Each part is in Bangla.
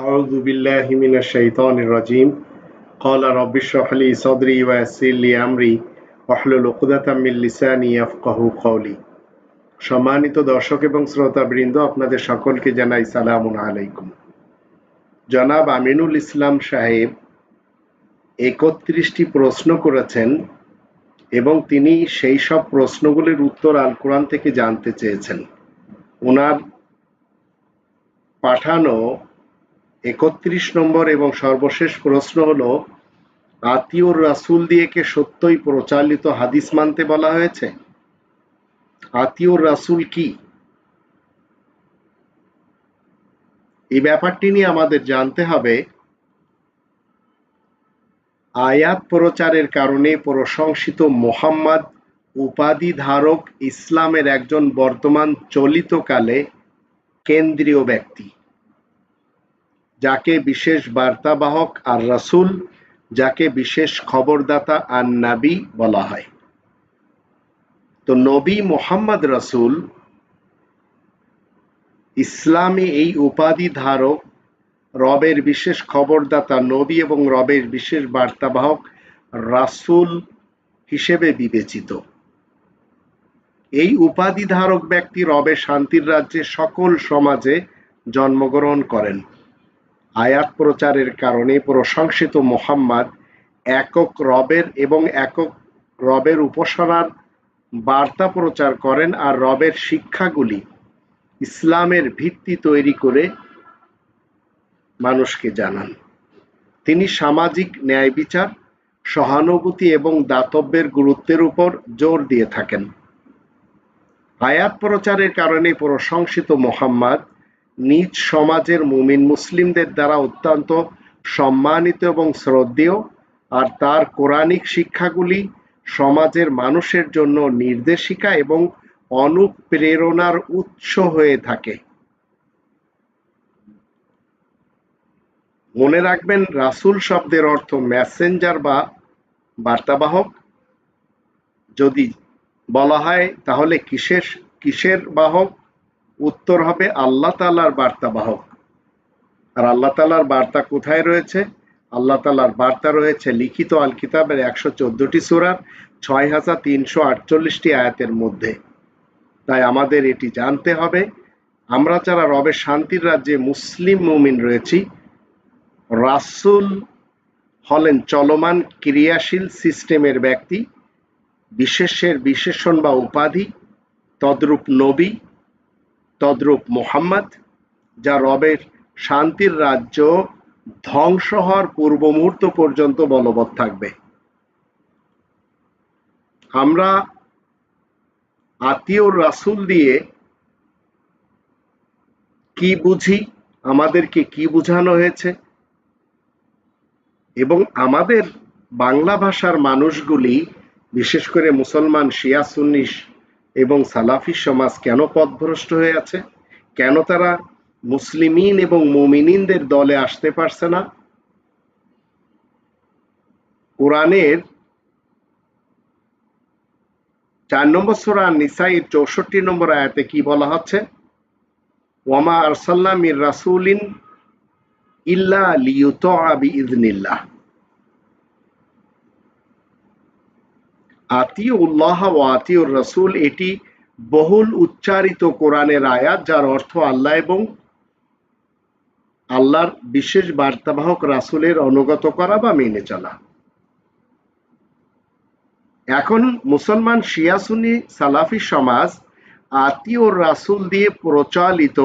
أعوذ بالله من الشيطان الرجيم قال رب اشرح لي صدري ويسر لي أمري واحلل عقدة من লিসানি ইয়াফকাহু কওলি সম্মানিত দর্শক এবং শ্রোতাবৃন্দ আপনাদের সকলকে জানাই সালামুন আলাইকুম জনাব আমিনুল ইসলাম সাহেব একত্রিশটি প্রশ্ন করেছেন এবং তিনি সেই সব প্রশ্নগুলির উত্তর আল কোরআন থেকে জানতে চেয়েছেন ওনার পাঠানো একত্রিশ নম্বর এবং সর্বশেষ প্রশ্ন হলো আতিউর রাসুল দিয়ে কে সত্যই প্রচালিত হাদিস মানতে বলা হয়েছে? আতিউর রাসুল কি? এই ব্যাপারটি নিয়ে আমাদের জানতে হবে। আয়াত প্রচারের কারণে প্রশংসিত মোহাম্মদ উপাধি ধারক ইসলামের একজন বর্তমান চলিতকালে কেন্দ্রীয় ব্যক্তি। যাকে বিশেষ বার্তাবাহক আর রাসুল, যাকে বিশেষ খবরদাতা আর নাবি বলা হয়। তো নবী মোহাম্মদ রাসুল ইসলামে এই উপাধি ধারক, রবের বিশেষ খবরদাতা, নবী এবং রবের বিশেষ বার্তাবাহক রাসুল হিসেবে বিবেচিত। এই উপাধি ধারক ব্যক্তি রবের শান্তির রাজ্যে সকল সমাজে জন্মগ্রহণ করেন। আয়াত প্রচারের কারণে প্রশংসিত মোহাম্মদ একক রবের এবং একক রবের উপাসনার বার্তা প্রচার করেন আর রবের শিক্ষাগুলি ইসলামের ভিত্তি তৈরি করে মানুষকে জানান। তিনি সামাজিক ন্যায় বিচার, সহানুভূতি এবং দাতব্যের গুরুত্বের উপর জোর দিয়ে থাকেন। আয়াত প্রচারের কারণে প্রশংসিত মোহাম্মদ নিজ সমাজের মুমিন মুসলিমদের দ্বারা অত্যন্ত সম্মানিত এবং শ্রদ্ধেয়, আর তার কোরআনিক শিক্ষাগুলি সমাজের মানুষের জন্য নির্দেশিকা এবং অনুপ্রেরণার উৎস হয়ে থাকে। মনে রাখবেন, রাসুল শব্দের অর্থ মেসেঞ্জার বা বার্তাবাহক। যদি বলা হয়, তাহলে কিসের কিসের বাহক? উত্তর হবে আল্লাহ তালার বার্তাবাহক আর আল্লাহ তালার বার্তা কোথায় রয়েছে? আল্লাহ তালার বার্তা রয়েছে লিখিত আল কিতাবের একশো চোদ্দটি সুরার ছয় হাজার তিনশো আটচল্লিশটি আয়াতের মধ্যে। তাই আমাদের এটি জানতে হবে। আমরা যারা রবের শান্তির রাজ্যে মুসলিম মুমিন রয়েছি, রাসুল হলেন চলমান ক্রিয়াশীল সিস্টেমের ব্যক্তি, বিশেষের বিশেষণ বা উপাধি, তদ্রূপ নবী তদ্রূপ মোহাম্মদ, যা রবের শান্তির রাজ্য ধ্বংস হওয়ার পূর্ব মুহূর্ত পর্যন্ত বলবৎ থাকবে। আমরা আত্মীয় রাসুল দিয়ে কি বুঝি, আমাদেরকে কি বুঝানো হয়েছে? এবং আমাদের বাংলা ভাষার মানুষগুলি, বিশেষ করে মুসলমান, শিয়া সুন্নিস এবং সালাফি সমাজ কেন পথভ্রষ্ট হয়ে আছে? কেন তারা মুসলিমিন এবং মুমিনিনদের দলে আসতে পারছে না? কোরআনের চার নম্বর সোরা নিসাইর চৌষট্টি নম্বর আয়াতে কি বলা হচ্ছে? ওয়ামা আরসাল্লা মির রাসুলিন ইল্লা লিউত আবি ইজনিল্লাহ আতিউল্লাহ ও আতিউর রসুল এটি বহুল উচ্চারিত কোরআনের আয়াত, যার অর্থ আল্লাহ এবং আল্লাহর বিশেষ বার্তাবাহক রাসুলের অনুগত করা বা মেনে চলা। এখন মুসলমান শিয়াসুনি সালাফি সমাজ আতিউর রাসুল দিয়ে প্রচলিত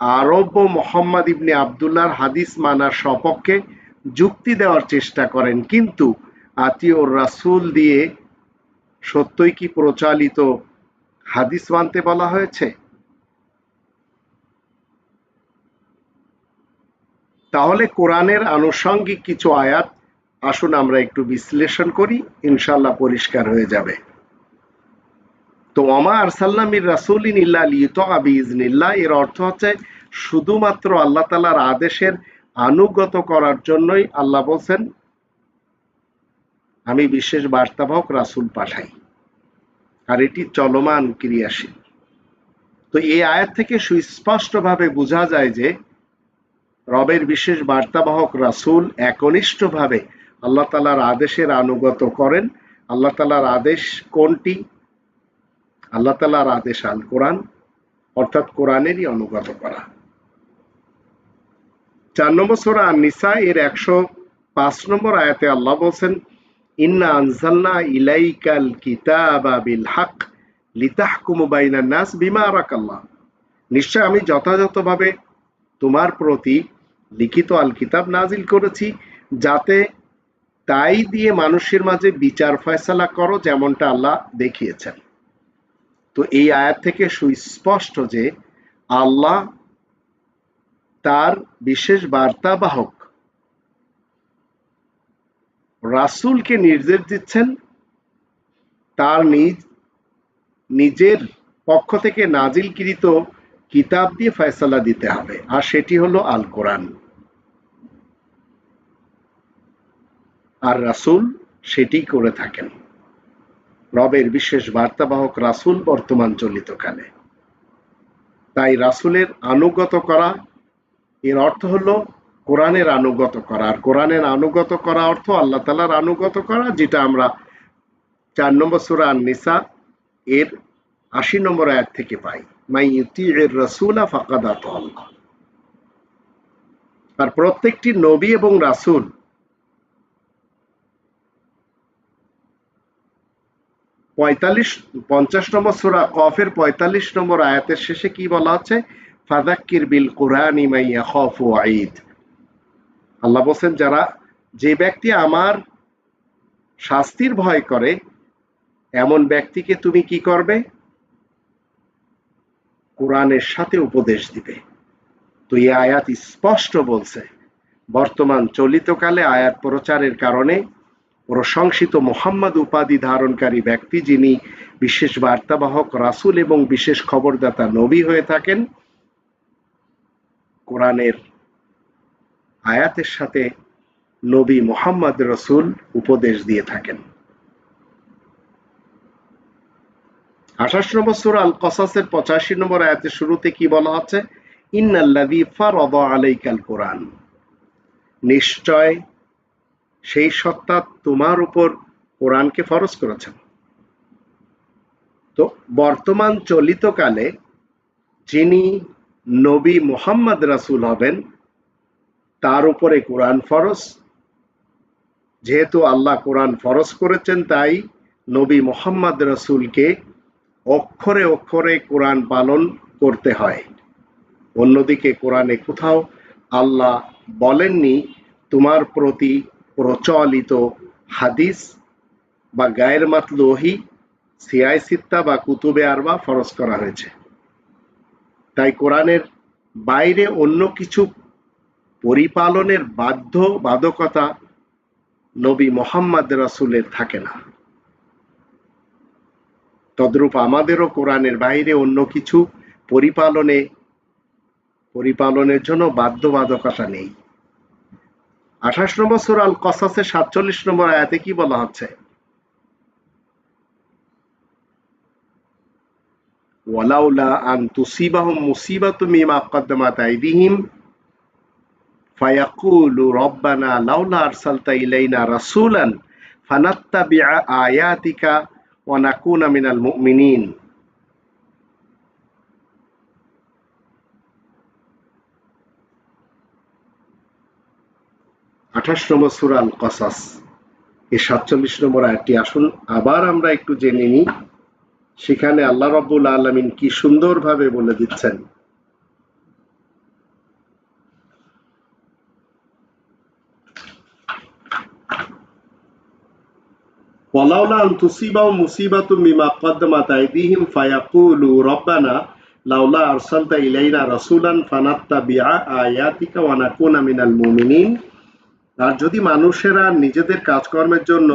আরব ও মোহাম্মদ ইবনে আবদুল্লাহর হাদিস মানার সপক্ষে যুক্তি দেওয়ার চেষ্টা করেন। কিন্তু আতিউর রাসুল দিয়ে সত্যই কি প্রচালিত হাদিস মানতে বলা হয়েছে? তাহলে কোরআনের আনুষঙ্গিক কিছু আয়াত, আসুন আমরা একটু বিশ্লেষণ করি ইনশাল্লাহ পরিষ্কার হয়ে যাবে। তো অমা আরসাল্লামির রাসুলিন ইল্লা লিত আবিজনিল্লাহ এর অর্থ হচ্ছে শুধুমাত্র আল্লাহ তালার আদেশের আনুগত করার জন্যই আল্লাহ বলছেন আমি বিশেষ বার্তাবাহক রাসুল পাঠাই। আর এটি চলমান ক্রিয়াশীল। তো এই আয়াত থেকে সুস্পষ্টভাবে বোঝা যায় যে, রবের বিশেষ বার্তাবাহক রাসুল একনিষ্ঠভাবে আল্লাহ তালার আদেশের আনুগত করেন। আল্লাহ তালার আদেশ কোনটি? আল্লাহ তালার আদেশ আল কোরআন, অর্থাৎ কোরআনেরই অনুগত করা। চার নম্বর সোরা নিসা এর একশো পাঁচ নম্বর আয়াতে আল্লাহ বলছেন ইন্না আনজালনা ইলাইকাল কিতাবা বিল হক লিতাহকুমু বাইনান নাস বিমা আরাকাল্লাহ। নিশ্চয় আমি যথাযথভাবে তোমার প্রতি লিখিত আল কিতাব নাজিল করেছি যাতে তাই দিয়ে মানুষের মাঝে বিচার ফয়সালা করো যেমনটা আল্লাহ দেখিয়েছেন। তো এই আয়াত থেকে সুস্পষ্ট যে আল্লাহ তার বিশেষ বার্তাবাহক রাসুলকে নির্দেশ দিচ্ছেন, তার নিজ, নিজের পক্ষ থেকে নাজিলকৃত কিতাব দিয়ে ফয়সালা দিতে হবে। আর সেটি হলো আল কোরআন আর রাসুল সেটি করে থাকেন। রবের বিশেষ বার্তাবাহক রাসুল বর্তমান চলিত কালে তাই রাসুলের আনুগত করা, এর অর্থ হলো কোরআনের আনুগত করা। আর কোরআনের আনুগত করা অর্থ আল্লাহ তালার আনুগত করা, যেটা আমরা চার নম্বর সুরা নিসা এর আশি নম্বর আয়াত থেকে পাই। মাই এর রসুলা ফাকাদাত আর প্রত্যেকটি নবী এবং রাসুল পঁয়তাল্লিশ, পঞ্চাশ নম্বর সুরা কফের পঁয়তাল্লিশ নম্বর আয়াতের শেষে কি বলা হচ্ছে? ফাদাক্কির বিল কোরআন ইমাইয়া খফ ও আইদ আল্লাহ বলছেন, যারা যে ব্যক্তি আমার শাস্তির ভয় করে, এমন ব্যক্তিকে তুমি কি করবে? কোরআনের সাথে উপদেশ দিবে। তো এই আয়াত স্পষ্ট বলছে, বর্তমান চলিতকালে আয়াত প্রচারের কারণে প্রশংসিত মোহাম্মদ উপাধি ধারণকারী ব্যক্তি যিনি বিশেষ বার্তাবাহক রাসুল এবং বিশেষ খবরদাতা নবী হয়ে থাকেন, কোরআনের আয়াতের সাথে নবী মোহাম্মদ রসুল উপদেশ দিয়ে থাকেন। আঠাশ নম্বর সুর আল কসাসের পঁচাশি নম্বর আয়াতের শুরুতে কি বলা হচ্ছে? ইন্নাল্লাযী ফারাদ আলাইকাল কোরআন। নিশ্চয় সেই সত্তা তোমার উপর কোরআনকে ফরজ করেছেন তো বর্তমান চলিতকালে যিনি নবী মোহাম্মদ রাসুল হবেন তার উপরে কোরআন ফরজ। যেহেতু আল্লাহ কোরআন ফরজ করেছেন, তাই নবী মোহাম্মদ রসুলকে অক্ষরে অক্ষরে কোরআন পালন করতে হয়। অন্যদিকে কোরআনে কোথাও আল্লাহ বলেননি, তোমার প্রতি প্রচলিত হাদিস বা গায়ের মাতলহি সিয়াই সিত্তা বা কুতুবে আরবা ফরজ করা হয়েছে। তাই কোরআনের বাইরে অন্য কিছু পরিপালনের বাধ্য বাধকতা নবী মোহাম্মদ রাসুলের থাকে না। তদ্রূপ আমাদেরও কোরআনের বাইরে অন্য কিছু পরিপালনে, পরিপালনের জন্য বাধ্যবাধকতা নেই। আঠাশ নম্বর সুর আল কসাসে সাতচল্লিশ নম্বর আয়াতে কি বলা হচ্ছে? ওয়ালাউলা আন তুসিবাহুম মুসিবাতু মিমা কদ্দামাত আইদিহিম আঠাশ নম্বর সুরাল কসাস এই সাতচল্লিশ নম্বর আয়াতটি আসুন, আবার আমরা একটু জেনে নিই, সেখানে আল্লাহ রব্বুল আলমিন কি সুন্দরভাবে বলে দিচ্ছেন। আন ফায়াকুলু রব্বানা, লাউলা আরসালতা ইলাইনা আয়াতিকা মিনাল মুমিনিন। আর যদি মানুষেরা নিজেদের কাজকর্মের জন্য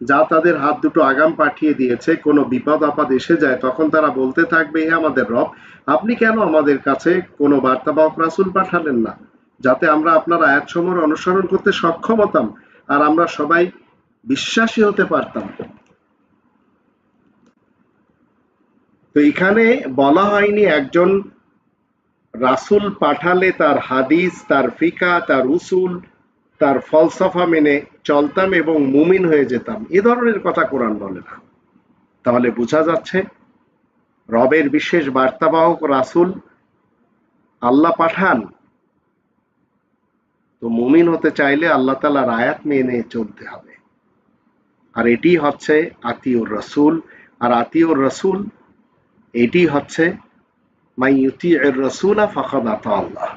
যা তাদের হাত দুটো আগাম পাঠিয়ে দিয়েছে, কোনো বিপদ আপদ এসে যায়, তখন তারা বলতে থাকবে, হে আমাদের রব, আপনি কেন আমাদের কাছে কোনো বার্তা বা রাসুল পাঠালেন না? যাতে আমরা আপনার আয়াতসমূহের অনুসরণ করতে সক্ষম হতাম। আর আমরা সবাই বিশ্বাসী হতে পারতাম। তো এখানে বলা হয়নি একজন রাসুল পাঠালে তার হাদিস, তার ফিকা, তার উসুল, তার ফলসফা মেনে চলতাম এবং মুমিন হয়ে যেতাম। এ ধরনের কথা কোরআন বলে না। তাহলে বোঝা যাচ্ছে, রবের বিশেষ বার্তাবাহক রাসুল আল্লাহ পাঠান। তো মুমিন হতে চাইলে আল্লাহ তালার আয়াত মেনে চলতে হবে। আর এটি হচ্ছে আতিউর রসুল। আর আতিউর রসুল, এটি হচ্ছে মাই ইউতি এর রসুল ফখদ আল্লাহ।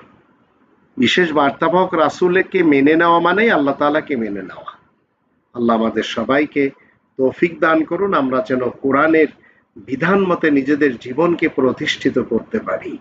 বিশেষ বার্তাবাহক রাসুলকে মেনে নেওয়া মানেই আল্লাহ তালাকে মেনে নেওয়া। আল্লাহ আমাদের সবাইকে তৌফিক দান করুন, আমরা যেন কোরআনের বিধান মতে নিজেদের জীবনকে প্রতিষ্ঠিত করতে পারি।